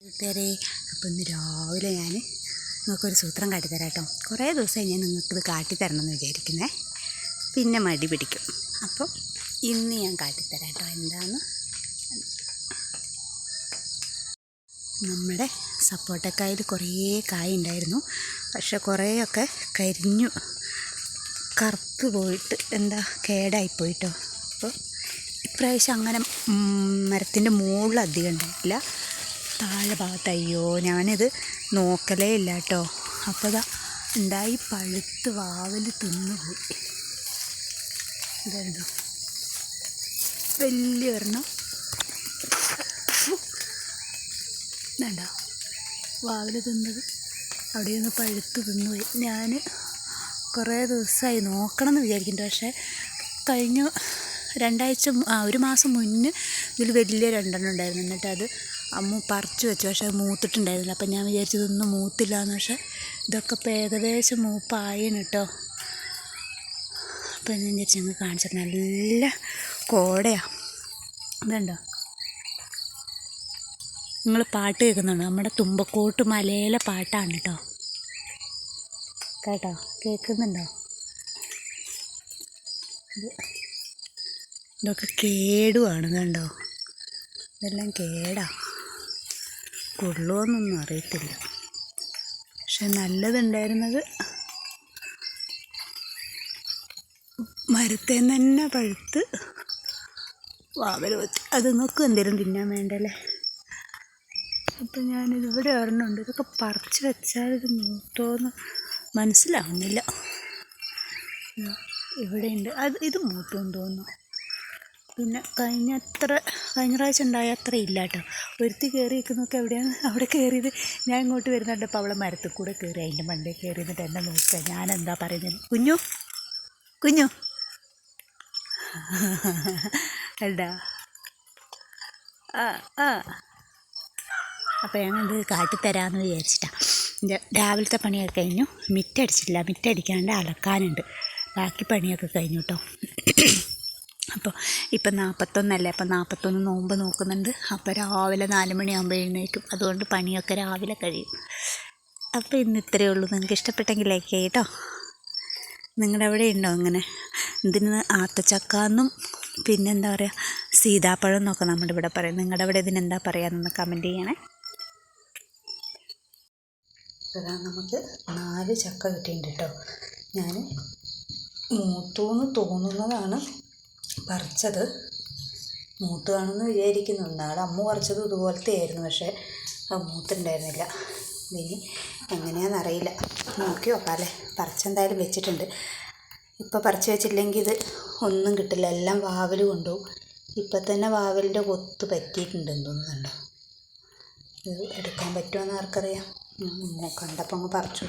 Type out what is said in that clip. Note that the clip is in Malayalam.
കൂട്ടുകാരെ അപ്പോൾ ഇന്ന് രാവിലെ ഞാൻ നിങ്ങൾക്കൊരു സൂത്രം കാട്ടിത്തരാം കേട്ടോ കുറേ ദിവസമായി ഞാൻ നിങ്ങൾക്കിത് കാട്ടിത്തരണം എന്ന് വിചാരിക്കുന്നേ. പിന്നെ മടി പിടിക്കും. അപ്പം ഇന്ന് ഞാൻ കാട്ടിത്തരാം കേട്ടോ എന്താന്ന്? നമ്മുടെ സപ്പോട്ടക്കായിൽ കുറേ കായ ഉണ്ടായിരുന്നു. പക്ഷെ കുറേയൊക്കെ കരിഞ്ഞു കറുത്ത് പോയിട്ട് എന്താ കേടായിപ്പോയിട്ടോ അപ്പോൾ ഇപ്രാവശ്യം അങ്ങനെ മരത്തിന്റെ മുകളിൽ അധികം ഉണ്ടായിട്ടില്ല. താഴെ ഭാഗത്ത് അയ്യോ ഞാനിത് നോക്കലേ ഇല്ല കേട്ടോ അപ്പോൾ ഇതാ ഉണ്ടായി പഴുത്ത് വാവൽ തിന്നുപോയി ഇതായിരുന്നു വലിയ ഒരെണ്ണം. വേണ്ട വാവൽ തിന്നത്. അവിടെ നിന്ന് പഴുത്ത് തിന്നുപോയി ഞാൻ കുറേ ദിവസമായി നോക്കണം എന്ന് വിചാരിക്കുന്നുണ്ട് പക്ഷേ കഴിഞ്ഞ രണ്ടാഴ്ച ഒരു മാസം മുന്നേ ഇതിൽ വലിയ രണ്ടെണ്ണം ഉണ്ടായിരുന്നു. എന്നിട്ട് അത് അമ്മ പറിച്ചു വെച്ചു. പക്ഷേ അത് മൂത്തിട്ടുണ്ടായിരുന്നില്ല. അപ്പം ഞാൻ വിചാരിച്ചു ഇതൊന്നും മൂത്തില്ല എന്ന് പക്ഷേ ഇതൊക്കെ ഇപ്പോൾ ഏകദേശം മൂപ്പായിന് കേട്ടോ അപ്പം ഞാൻ വിചാരിച്ചു ഞങ്ങൾ കാണിച്ചത് നല്ല കോടയാണ് ഇതുണ്ടോ? നിങ്ങൾ പാട്ട് കേൾക്കുന്നുണ്ടോ? നമ്മുടെ തുമ്പക്കോട്ട് മലയിലെ പാട്ടാണ് കേട്ടോ കേട്ടോ? കേൾക്കുന്നുണ്ടോ? ഇതൊക്കെ കേടുവാണ് കണ്ടോ? ഇതെല്ലാം കേടാ. കൊള്ളുമെന്നൊന്നും അറിയത്തില്ല. പക്ഷെ നല്ലതുണ്ടായിരുന്നത് മരത്തെ തന്നെ പഴുത്ത് വാവൽ വെച്ച്. അത് നോക്കും എന്തേലും തിന്നാൻ വേണ്ടല്ലേ? അപ്പം ഞാൻ ഇവിടെ ഒരെണ്ണമുണ്ട്. ഇതൊക്കെ പറിച്ച് വെച്ചാൽ ഇത് മൂത്തോന്ന് മനസ്സിലാവുന്നില്ല. ഇവിടെ ഇവിടെയുണ്ട്. അത് ഇത് മൂത്തോന്ന് തോന്നുന്നു. പിന്നെ കഴിഞ്ഞ അത്ര കഴിഞ്ഞ പ്രാവശ്യം ഉണ്ടായ അത്ര ഇല്ല കേട്ടോ ഒരുത്തി കയറി നിൽക്കുന്നൊക്കെ എവിടെയാണ്? അവിടെ കയറിയത് ഞാൻ ഇങ്ങോട്ട് വരുന്നുണ്ടപ്പോൾ അവളെ മരത്തിൽ കൂടെ കയറി അതിന്റെ മണ്ടേ കയറി എന്നിട്ട് എന്നെ നോക്കുക. ഞാൻ എന്താ പറയുന്നത്? കുഞ്ഞു? കുഞ്ഞു? എടാ. ആ ആ. അപ്പോൾ ഞാനത് കാട്ടിത്തരാമെന്ന് വിചാരിച്ചിട്ടാണ് രാവിലത്തെ പണിയൊക്കെ കഴിഞ്ഞു. മിറ്റടിച്ചില്ല മിറ്റടിക്കാണ്ട് അലക്കാനുണ്ട്. ബാക്കി പണിയൊക്കെ കഴിഞ്ഞു കേട്ടോ അപ്പോൾ ഇപ്പം നാൽപ്പത്തൊന്നല്ലേ അപ്പം നാൽപ്പത്തൊന്ന് നോമ്പ് നോക്കുന്നുണ്ട്. അപ്പോൾ രാവിലെ നാല് മണിയാകുമ്പോൾ എഴുന്നേൽക്കും. അതുകൊണ്ട് പണിയൊക്കെ രാവിലെ കഴിയും. അപ്പോൾ ഇന്ന് ഇത്രയേ ഉള്ളൂ. നിങ്ങൾക്ക് ഇഷ്ടപ്പെട്ടെങ്കിൽ ലൈക്ക് ചെയ്യട്ടോ നിങ്ങളുടെ അവിടെ ഉണ്ടോ അങ്ങനെ ഇതിന് ആത്തച്ചക്ക എന്നും പിന്നെന്താ പറയുക സീതാപ്പഴം എന്നൊക്കെ നമ്മുടെ ഇവിടെ പറയും. നിങ്ങളുടെ അവിടെ ഇതിനെന്താ പറയാമെന്നൊന്ന് കമന്റ് ചെയ്യണേ. ഇതാ നമുക്ക് നാല് ചക്ക കിട്ടിയിട്ടുണ്ട് കേട്ടോ ഞാൻ മൂത്തൂന്ന് തോന്നുന്നതാണ്. പറിച്ചത്. മൂത്തതാണെന്ന് വിചാരിക്കുന്നു. നാളെ അമ്മ പറിച്ചത് ഇതുപോലത്തെ ആയിരുന്നു. പക്ഷേ അത് മൂത്തുണ്ടായിരുന്നില്ല. ഇനി എങ്ങനെയാണെന്നറിയില്ല നോക്കി നോക്കാം അല്ലേ? പറിച്ചെന്തായാലും വെച്ചിട്ടുണ്ട്. ഇപ്പോൾ പറിച്ച് വെച്ചില്ലെങ്കിൽ ഇത് ഒന്നും കിട്ടില്ല. എല്ലാം വാവൽ കൊണ്ടുപോകും. ഇപ്പം തന്നെ വാവലിന്റെ കൊത്ത് പറ്റിയിട്ടുണ്ടെന്ന് തോന്നുന്നുണ്ടോ ഇത് എടുക്കാൻ പറ്റുമോ എന്ന് ആർക്കറിയാം. കണ്ടപ്പോൾ അങ്ങ് പറിച്ചു